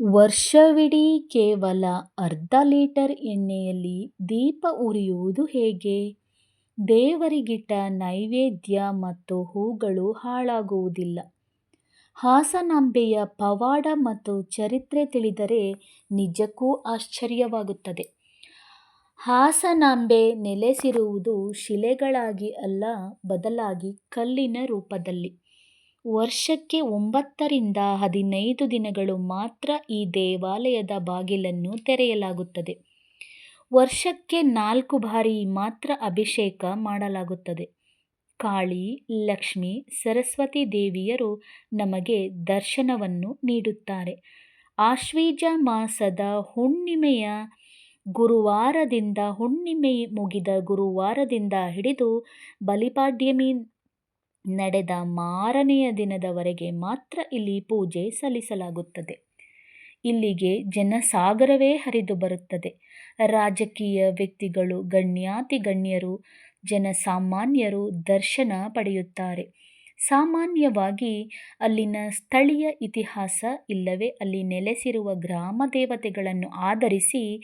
ವರ್ಷವಿಡೀ ಕೇವಲ ಅರ್ಧ ಲೀಟರ್ ಎಣ್ಣೆಯಲ್ಲಿ ದೀಪ ಉರಿಯುವುದು ಹೇಗೆ? ದೇವರಿಗಿಟ್ಟ ನೈವೇದ್ಯ ಮತ್ತು ಹೂಗಳು ಹಾಳಾಗುವುದಿಲ್ಲ. ಹಾಸನಾಂಬೆಯ ಪವಾಡ ಮತ್ತು ಚರಿತ್ರೆ ತಿಳಿದರೆ ನಿಜಕ್ಕೂ ಆಶ್ಚರ್ಯವಾಗುತ್ತದೆ. ಹಾಸನಾಂಬೆ ನೆಲೆಸಿರುವುದು ಶಿಲೆಗಳಾಗಿ ಅಲ್ಲ, ಬದಲಾಗಿ ಕಲ್ಲಿನ ರೂಪದಲ್ಲಿ. ವರ್ಷಕ್ಕೆ ಒಂಬತ್ತರಿಂದ ಹದಿನೈದು ದಿನಗಳು ಮಾತ್ರ ಈ ದೇವಾಲಯದ ಬಾಗಿಲನ್ನು ತೆರೆಯಲಾಗುತ್ತದೆ. ವರ್ಷಕ್ಕೆ ನಾಲ್ಕು ಬಾರಿ ಮಾತ್ರ ಅಭಿಷೇಕ ಮಾಡಲಾಗುತ್ತದೆ. ಕಾಳಿ, ಲಕ್ಷ್ಮಿ ಸರಸ್ವತಿ ದೇವಿಯರು ನಮಗೆ ದರ್ಶನವನ್ನು ನೀಡುತ್ತಾರೆ. ಆಶ್ವೀಜ ಮಾಸದ ಹುಣ್ಣಿಮೆಯ ಗುರುವಾರದಿಂದ ಹುಣ್ಣಿಮೆ ಮುಗಿದ ಗುರುವಾರದಿಂದ ಹಿಡಿದು ಬಲಿಪಾಡ್ಯಮಿ ನಡೆದ ಮಾರನೆಯ ದಿನದವರೆಗೆ ಮಾತ್ರ ಇಲ್ಲಿ ಪೂಜೆ ಸಲ್ಲಿಸಲಾಗುತ್ತದೆ. ಇಲ್ಲಿಗೆ ಜನಸಾಗರವೇ ಹರಿದು ಬರುತ್ತದೆ. ರಾಜಕೀಯ ವ್ಯಕ್ತಿಗಳು, ಗಣ್ಯಾತಿ ಗಣ್ಯಾತಿಗಣ್ಯರು, ಜನಸಾಮಾನ್ಯರು ದರ್ಶನ ಪಡೆಯುತ್ತಾರೆ. ಸಾಮಾನ್ಯವಾಗಿ ಅಲ್ಲಿನ ಸ್ಥಳೀಯ ಇತಿಹಾಸ ಇಲ್ಲವೇ ಅಲ್ಲಿ ನೆಲೆಸಿರುವ ಗ್ರಾಮ ದೇವತೆಗಳನ್ನು ಆಧರಿಸಿ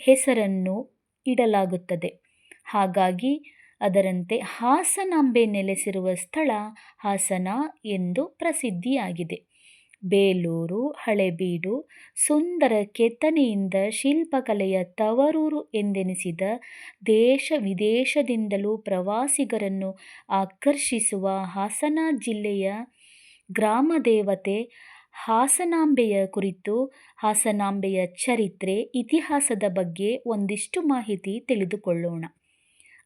ಹೆಸರನ್ನು ಇಡಲಾಗುತ್ತದೆ. ಹಾಗಾಗಿ ಅದರಂತೆ ಹಾಸನಾಂಬೆ ನೆಲೆಸಿರುವ ಸ್ಥಳ ಹಾಸನ ಎಂದು ಪ್ರಸಿದ್ಧಿಯಾಗಿದೆ. ಬೇಲೂರು ಹಳೆಬೀಡು ಸುಂದರ ಕೆತ್ತನೆಯಿಂದ ಶಿಲ್ಪಕಲೆಯ ತವರೂರು ಎಂದೆನಿಸಿದ ದೇಶ-ವಿದೇಶದಿಂದಲೂ ಪ್ರವಾಸಿಗರನ್ನು ಆಕರ್ಷಿಸುವ ಹಾಸನ ಜಿಲ್ಲೆಯ ಗ್ರಾಮ ದೇವತೆ ಹಾಸನಾಂಬೆಯ ಕುರಿತು, ಹಾಸನಾಂಬೆಯ ಚರಿತ್ರೆ, ಇತಿಹಾಸದ ಬಗ್ಗೆ ಒಂದಿಷ್ಟು ಮಾಹಿತಿ ತಿಳಿದುಕೊಳ್ಳೋಣ.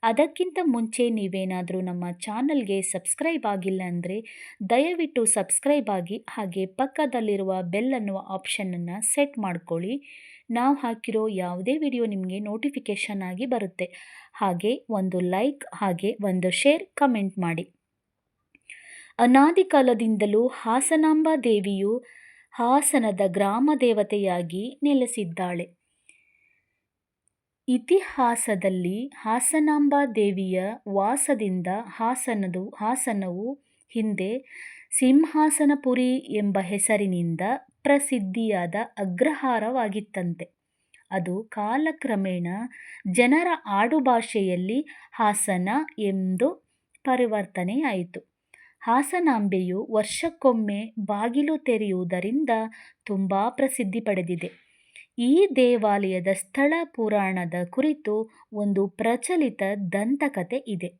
ಅದಕ್ಕಿಂತ ಮುಂಚೆ ನೀವೇನಾದರೂ ನಮ್ಮ ಚಾನಲ್ಗೆ ಸಬ್ಸ್ಕ್ರೈಬ್ ಆಗಿಲ್ಲ ಅಂದರೆ ದಯವಿಟ್ಟು ಸಬ್ಸ್ಕ್ರೈಬ್ ಆಗಿ ಹಾಗೆ ಪಕ್ಕದಲ್ಲಿರುವ ಬೆಲ್ ಅನ್ನುವ ಆಪ್ಷನನ್ನು ಸೆಟ್ ಮಾಡ್ಕೊಳ್ಳಿ. ನಾವು ಹಾಕಿರೋ ಯಾವುದೇ ವಿಡಿಯೋ ನಿಮಗೆ ನೋಟಿಫಿಕೇಷನ್ ಆಗಿ ಬರುತ್ತೆ. ಹಾಗೆ ಒಂದು ಲೈಕ್, ಹಾಗೆ ಒಂದು ಶೇರ್, ಕಮೆಂಟ್ ಮಾಡಿ. ಅನಾದಿ ಕಾಲದಿಂದಲೂ ಹಾಸನಾಂಬಾ ದೇವಿಯು ಹಾಸನದ ಗ್ರಾಮ ದೇವತೆಯಾಗಿ ನೆಲೆಸಿದ್ದಾಳೆ. ಇತಿಹಾಸದಲ್ಲಿ ಹಾಸನಾಂಬಾ ದೇವಿಯ ವಾಸದಿಂದ ಹಾಸನದು, ಹಾಸನವು ಹಿಂದೆ ಸಿಂಹಾಸನಪುರಿ ಎಂಬ ಹೆಸರಿನಿಂದ ಪ್ರಸಿದ್ಧಿಯಾದ ಅಗ್ರಹಾರವಾಗಿತ್ತಂತೆ. ಅದು ಕಾಲಕ್ರಮೇಣ ಜನರ ಆಡುಭಾಷೆಯಲ್ಲಿ ಹಾಸನ ಎಂದು ಪರಿವರ್ತನೆಯಾಯಿತು. ಹಾಸನಾಂಬೆಯು ವರ್ಷಕ್ಕೊಮ್ಮೆ ಬಾಗಿಲು ತೆರೆಯುವುದರಿಂದ ತುಂಬ ಪ್ರಸಿದ್ಧಿ ಪಡೆದಿದೆ. ಈ ದೇವಾಲಯದ ಸ್ಥಳ ಪುರಾಣದ ಕುರಿತು ಒಂದು ಪ್ರಚಲಿತ ದಂತಕಥೆ ಇದೆ.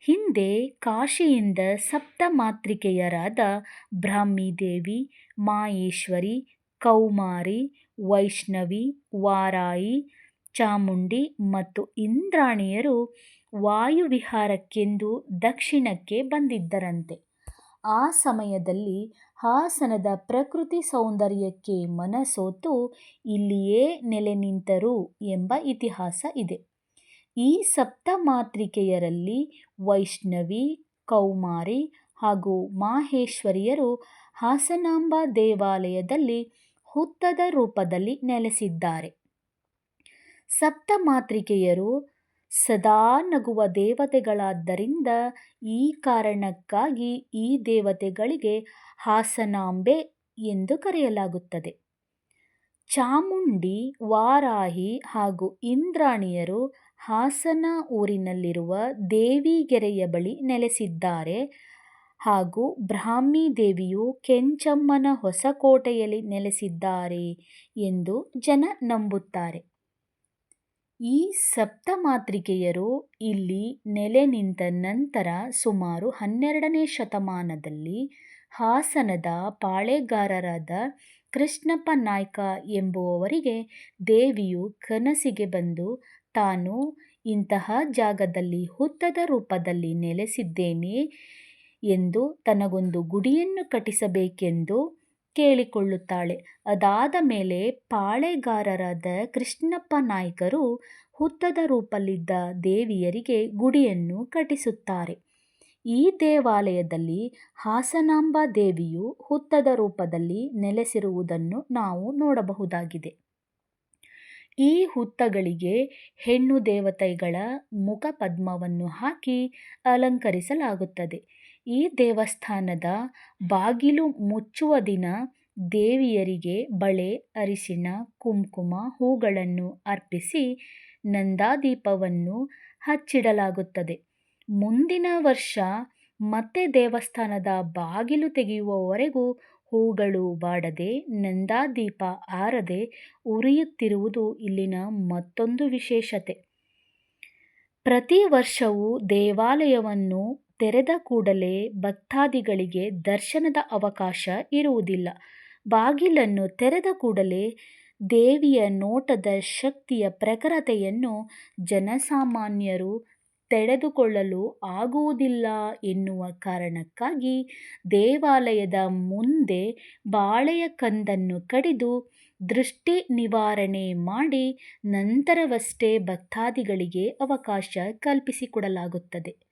ಹಿಂದೆ ಕಾಶಿಯಿಂದ ಸಪ್ತಮಾತೃಕೆಯರಾದ ಬ್ರಾಹ್ಮೀದೇವಿ, ಮಾಹೇಶ್ವರಿ, ಕೌಮಾರಿ, ವೈಷ್ಣವಿ, ವಾರಾಯಿ ಚಾಮುಂಡಿ ಮತ್ತು ಇಂದ್ರಾಣಿಯರು ವಾಯುವಿಹಾರಕ್ಕೆಂದು ದಕ್ಷಿಣಕ್ಕೆ ಬಂದಿದ್ದರಂತೆ. ಆ ಸಮಯದಲ್ಲಿ ಹಾಸನದ ಪ್ರಕೃತಿ ಸೌಂದರ್ಯಕ್ಕೆ ಮನಸೋತು ಇಲ್ಲಿಯೇ ನೆಲೆ ನಿಂತರು ಎಂಬ ಇತಿಹಾಸ ಇದೆ. ಈ ಸಪ್ತಮಾತೃಕೆಯರಲ್ಲಿ ವೈಷ್ಣವಿ, ಕೌಮಾರಿ ಹಾಗೂ ಮಾಹೇಶ್ವರಿಯರು ಹಾಸನಾಂಬ ದೇವಾಲಯದಲ್ಲಿ ಹುತ್ತದ ರೂಪದಲ್ಲಿ ನೆಲೆಸಿದ್ದಾರೆ. ಸಪ್ತಮಾತೃಕೆಯರು ಸದಾ ನಗುವ ದೇವತೆಗಳಾದ್ದರಿಂದ ಈ ಕಾರಣಕ್ಕಾಗಿ ಈ ದೇವತೆಗಳಿಗೆ ಹಾಸನಾಂಬೆ ಎಂದು ಕರೆಯಲಾಗುತ್ತದೆ. ಚಾಮುಂಡಿ, ವಾರಾಹಿ ಹಾಗೂ ಇಂದ್ರಾಣಿಯರು ಹಾಸನ ಊರಿನಲ್ಲಿರುವ ದೇವಿಗೆರೆಯ ಬಳಿ ನೆಲೆಸಿದ್ದಾರೆ ಹಾಗೂ ಬ್ರಾಹ್ಮಿ ದೇವಿಯು ಕೆಂಚಮ್ಮನ ಹೊಸಕೋಟೆಯಲ್ಲಿ ನೆಲೆಸಿದ್ದಾರೆ ಎಂದು ಜನ ನಂಬುತ್ತಾರೆ. ಈ ಸಪ್ತಮಾತೃಕೆಯರು ಇಲ್ಲಿ ನೆಲೆ ನಿಂತ ನಂತರ ಸುಮಾರು ಹನ್ನೆರಡನೇ ಶತಮಾನದಲ್ಲಿ ಹಾಸನದ ಪಾಳೆಗಾರರಾದ ಕೃಷ್ಣಪ್ಪ ನಾಯ್ಕ ಎಂಬುವವರಿಗೆ ದೇವಿಯು ಕನಸಿಗೆ ಬಂದು, ತಾನು ಇಂತಹ ಜಾಗದಲ್ಲಿ ಹುತ್ತದ ರೂಪದಲ್ಲಿ ನೆಲೆಸಿದ್ದೇನೆ ಎಂದು ತನಗೊಂದು ಗುಡಿಯನ್ನು ಕಟ್ಟಿಸಬೇಕೆಂದು ಕೇಳಿಕೊಳ್ಳುತ್ತಾಳೆ. ಅದಾದ ಮೇಲೆ ಪಾಳೆಗಾರರಾದ ಕೃಷ್ಣಪ್ಪ ನಾಯ್ಕರು ಹುತ್ತದ ರೂಪಲ್ಲಿದ್ದ ದೇವಿಯರಿಗೆ ಗುಡಿಯನ್ನು ಕಟ್ಟಿಸುತ್ತಾರೆ. ಈ ದೇವಾಲಯದಲ್ಲಿ ಹಾಸನಾಂಬ ದೇವಿಯು ಹುತ್ತದ ರೂಪದಲ್ಲಿ ನೆಲೆಸಿರುವುದನ್ನು ನಾವು ನೋಡಬಹುದಾಗಿದೆ. ಈ ಹುತ್ತಗಳಿಗೆ ಹೆಣ್ಣು ದೇವತೆಗಳ ಮುಖಪದ್ಮವನ್ನು ಹಾಕಿ ಅಲಂಕರಿಸಲಾಗುತ್ತದೆ. ಈ ದೇವಸ್ಥಾನದ ಬಾಗಿಲು ಮುಚ್ಚುವ ದಿನ ದೇವಿಯರಿಗೆ ಬಳೆ, ಅರಿಶಿಣ, ಕುಂಕುಮ, ಹೂಗಳನ್ನು ಅರ್ಪಿಸಿ ನಂದಾದೀಪವನ್ನು ಹಚ್ಚಿಡಲಾಗುತ್ತದೆ. ಮುಂದಿನ ವರ್ಷ ಮತ್ತೆ ದೇವಸ್ಥಾನದ ಬಾಗಿಲು ತೆಗೆಯುವವರೆಗೂ ಹೂಗಳು ಬಾಡದೆ, ನಂದಾದೀಪ ಆರದೆ ಉರಿಯುತ್ತಿರುವುದು ಇಲ್ಲಿನ ಮತ್ತೊಂದು ವಿಶೇಷತೆ. ಪ್ರತಿ ವರ್ಷವೂ ದೇವಾಲಯವನ್ನು ತೆರೆದ ಕೂಡಲೇ ಭಕ್ತಾದಿಗಳಿಗೆ ದರ್ಶನದ ಅವಕಾಶ ಇರುವುದಿಲ್ಲ. ಬಾಗಿಲನ್ನು ತೆರೆದ ಕೂಡಲೇ ದೇವಿಯ ನೋಟದ ಶಕ್ತಿಯ ಪ್ರಖರತೆಯನ್ನು ಜನಸಾಮಾನ್ಯರು ತಡೆದುಕೊಳ್ಳಲು ಆಗುವುದಿಲ್ಲ ಎನ್ನುವ ಕಾರಣಕ್ಕಾಗಿ ದೇವಾಲಯದ ಮುಂದೆ ಬಾಳೆಯ ಕಂದನ್ನು ಕಡಿದು ದೃಷ್ಟಿ ನಿವಾರಣೆ ಮಾಡಿ ನಂತರವಷ್ಟೇ ಭಕ್ತಾದಿಗಳಿಗೆ ಅವಕಾಶ ಕಲ್ಪಿಸಿಕೊಡಲಾಗುತ್ತದೆ.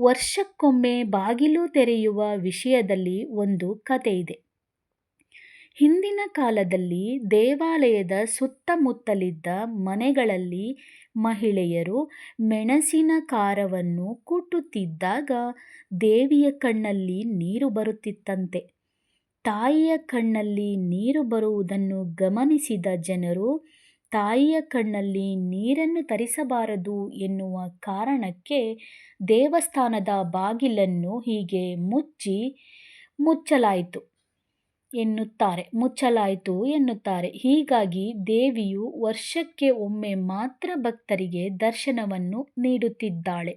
ವರ್ಷಕ್ಕೊಮ್ಮೆ ಬಾಗಿಲು ತೆರೆಯುವ ವಿಷಯದಲ್ಲಿ ಒಂದು ಕಥೆಯಿದೆ. ಹಿಂದಿನ ಕಾಲದಲ್ಲಿ ದೇವಾಲಯದ ಸುತ್ತಮುತ್ತಲಿದ್ದ ಮನೆಗಳಲ್ಲಿ ಮಹಿಳೆಯರು ಮೆಣಸಿನ ಕಾರವನ್ನು ಕುಟ್ಟುತ್ತಿದ್ದಾಗ ದೇವಿಯ ಕಣ್ಣಲ್ಲಿ ನೀರು ಬರುತ್ತಿತ್ತಂತೆ. ತಾಯಿಯ ಕಣ್ಣಲ್ಲಿ ನೀರು ಬರುವುದನ್ನು ಗಮನಿಸಿದ ಜನರು ತಾಯಿಯ ಕಣ್ಣಲ್ಲಿ ನೀರನ್ನು ತರಿಸಬಾರದು ಎನ್ನುವ ಕಾರಣಕ್ಕೆ ದೇವಸ್ಥಾನದ ಬಾಗಿಲನ್ನು ಹೀಗೆ ಮುಚ್ಚಿ ಮುಚ್ಚಲಾಯಿತು ಎನ್ನುತ್ತಾರೆ ಮುಚ್ಚಲಾಯಿತು ಎನ್ನುತ್ತಾರೆ. ಹೀಗಾಗಿ ದೇವಿಯು ವರ್ಷಕ್ಕೆ ಒಮ್ಮೆ ಮಾತ್ರ ಭಕ್ತರಿಗೆ ದರ್ಶನವನ್ನು ನೀಡುತ್ತಿದ್ದಾಳೆ.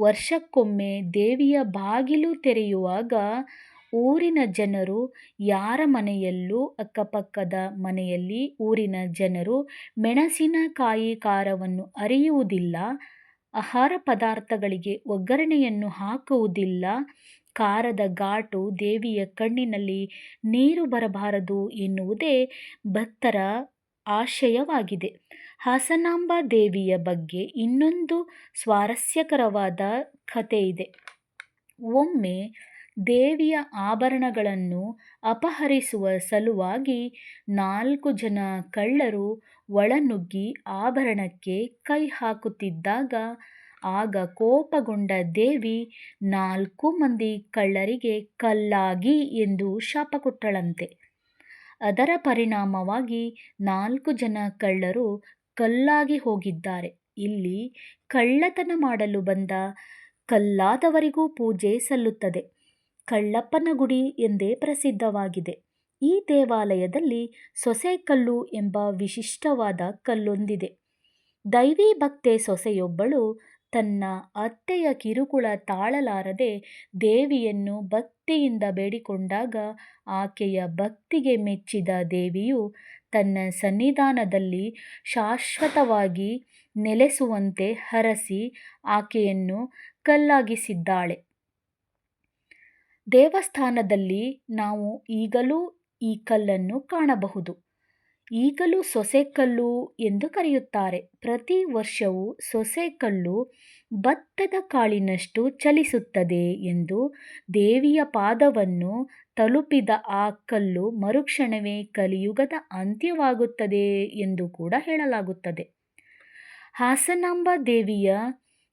ವರ್ಷಕ್ಕೊಮ್ಮೆ ದೇವಿಯ ಬಾಗಿಲು ತೆರೆಯುವಾಗ ಊರಿನ ಜನರು ಯಾರ ಮನೆಯಲ್ಲೂ ಅಕ್ಕಪಕ್ಕದ ಮನೆಯಲ್ಲಿ ಊರಿನ ಜನರು ಮೆಣಸಿನಕಾಯಿ ಖಾರವನ್ನು ಅರಿಯುವುದಿಲ್ಲ, ಆಹಾರ ಪದಾರ್ಥಗಳಿಗೆ ಒಗ್ಗರಣೆಯನ್ನು ಹಾಕುವುದಿಲ್ಲ, ಖಾರದ ಘಾಟು ದೇವಿಯ ಕಣ್ಣಿನಲ್ಲಿ ನೀರು ಬರಬಾರದು ಎನ್ನುವುದೇ ಭಕ್ತರ ಆಶಯವಾಗಿದೆ. ಹಾಸನಾಂಬ ದೇವಿಯ ಬಗ್ಗೆ ಇನ್ನೊಂದು ಸ್ವಾರಸ್ಯಕರವಾದ ಇದೆ ಒಮ್ಮೆ ದೇವಿಯ ಆಭರಣಗಳನ್ನು ಅಪಹರಿಸುವ ಸಲುವಾಗಿ ನಾಲ್ಕು ಜನ ಕಳ್ಳರು ಒಳನುಗ್ಗಿ ಆಭರಣಕ್ಕೆ ಕೈ ಹಾಕುತ್ತಿದ್ದಾಗ, ಆಗ ಕೋಪಗೊಂಡ ದೇವಿ ನಾಲ್ಕು ಮಂದಿ ಕಳ್ಳರಿಗೆ ಕಲ್ಲಾಗಿ ಎಂದು ಶಾಪ ಕೊಟ್ಟಳಂತೆ ಅದರ ಪರಿಣಾಮವಾಗಿ ನಾಲ್ಕು ಜನ ಕಳ್ಳರು ಕಲ್ಲಾಗಿ ಹೋಗಿದ್ದಾರೆ. ಇಲ್ಲಿ ಕಳ್ಳತನ ಮಾಡಲು ಬಂದ ಕಲ್ಲಾದವರಿಗೂ ಪೂಜೆ ಸಲ್ಲುತ್ತದೆ. ಕಳ್ಳಪ್ಪನ ಗುಡಿ ಎಂದೇ ಪ್ರಸಿದ್ಧವಾಗಿದೆ. ಈ ದೇವಾಲಯದಲ್ಲಿ ಸೊಸೆಕಲ್ಲು ಎಂಬ ವಿಶಿಷ್ಟವಾದ ಕಲ್ಲೊಂದಿದೆ. ದೈವಿ ಭಕ್ತೆ ಸೊಸೆಯೊಬ್ಬಳು ತನ್ನ ಅತ್ತೆಯ ಕಿರುಕುಳ ತಾಳಲಾರದೆ ದೇವಿಯನ್ನು ಭಕ್ತಿಯಿಂದ ಬೇಡಿಕೊಂಡಾಗ ಆಕೆಯ ಭಕ್ತಿಗೆ ಮೆಚ್ಚಿದ ದೇವಿಯು ತನ್ನ ಸನ್ನಿಧಾನದಲ್ಲಿ ಶಾಶ್ವತವಾಗಿ ನೆಲೆಸುವಂತೆ ಹರಸಿ ಆಕೆಯನ್ನು ಕಲ್ಲಾಗಿಸಿದ್ದಾಳೆ. ದೇವಸ್ಥಾನದಲ್ಲಿ ನಾವು ಈಗಲೂ ಈ ಕಲ್ಲನ್ನು ಕಾಣಬಹುದು. ಈಗಲೂ ಸೊಸೆಕಲ್ಲು ಎಂದು ಕರೆಯುತ್ತಾರೆ. ಪ್ರತಿ ವರ್ಷವೂ ಸೊಸೆಕಲ್ಲು ಭತ್ತದ ಕಾಳಿನಷ್ಟು ಚಲಿಸುತ್ತದೆ ಎಂದು ದೇವಿಯ ಪಾದವನ್ನು ತಲುಪಿದ ಆ ಕಲ್ಲು ಮರುಕ್ಷಣವೇ ಕಲಿಯುಗದ ಅಂತ್ಯವಾಗುತ್ತದೆ ಎಂದು ಕೂಡ ಹೇಳಲಾಗುತ್ತದೆ. ಹಾಸನಾಂಬ ದೇವಿಯ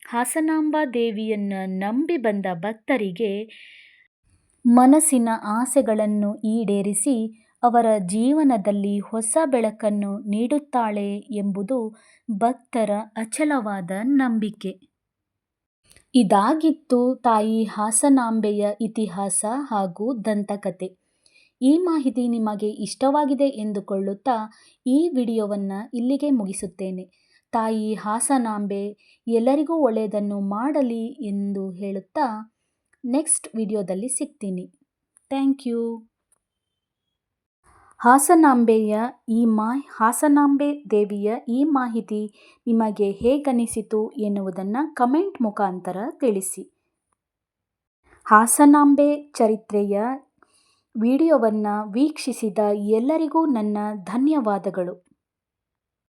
ಹಾಸನಾಂಬ ದೇವಿಯನ್ನು ನಂಬಿ ಬಂದ ಭಕ್ತರಿಗೆ ಮನಸ್ಸಿನ ಆಸೆಗಳನ್ನು ಈಡೇರಿಸಿ ಅವರ ಜೀವನದಲ್ಲಿ ಹೊಸ ಬೆಳಕನ್ನು ನೀಡುತ್ತಾಳೆ ಎಂಬುದು ಭಕ್ತರ ಅಚಲವಾದ ನಂಬಿಕೆ. ಇದಾಗಿತ್ತು ತಾಯಿ ಹಾಸನಾಂಬೆಯ ಇತಿಹಾಸ ಹಾಗೂ ದಂತಕಥೆ ಈ ಮಾಹಿತಿ ನಿಮಗೆ ಇಷ್ಟವಾಗಿದೆ ಎಂದುಕೊಳ್ಳುತ್ತಾ ಈ ವಿಡಿಯೋವನ್ನು ಇಲ್ಲಿಗೆ ಮುಗಿಸುತ್ತೇನೆ. ತಾಯಿ ಹಾಸನಾಂಬೆ, ಎಲ್ಲರಿಗೂ ಒಳ್ಳೆಯದನ್ನು ಮಾಡಲಿ ಎಂದು ಹೇಳುತ್ತಾ ನೆಕ್ಸ್ಟ್ ವಿಡಿಯೋದಲ್ಲಿ ಸಿಗ್ತೀನಿ. Thank you. ಹಾಸನಾಂಬೆಯ ಈ ಮಾ ಹಾಸನಾಂಬೆ ದೇವಿಯ ಈ ಮಾಹಿತಿ ನಿಮಗೆ ಹೇಗನಿಸಿತು ಎನ್ನುವುದನ್ನು ಕಮೆಂಟ್ ಮುಖಾಂತರ ತಿಳಿಸಿ. ಹಾಸನಾಂಬೆ ಚರಿತ್ರೆಯ ವಿಡಿಯೋವನ್ನು ವೀಕ್ಷಿಸಿದ ಎಲ್ಲರಿಗೂ ನನ್ನ ಧನ್ಯವಾದಗಳು.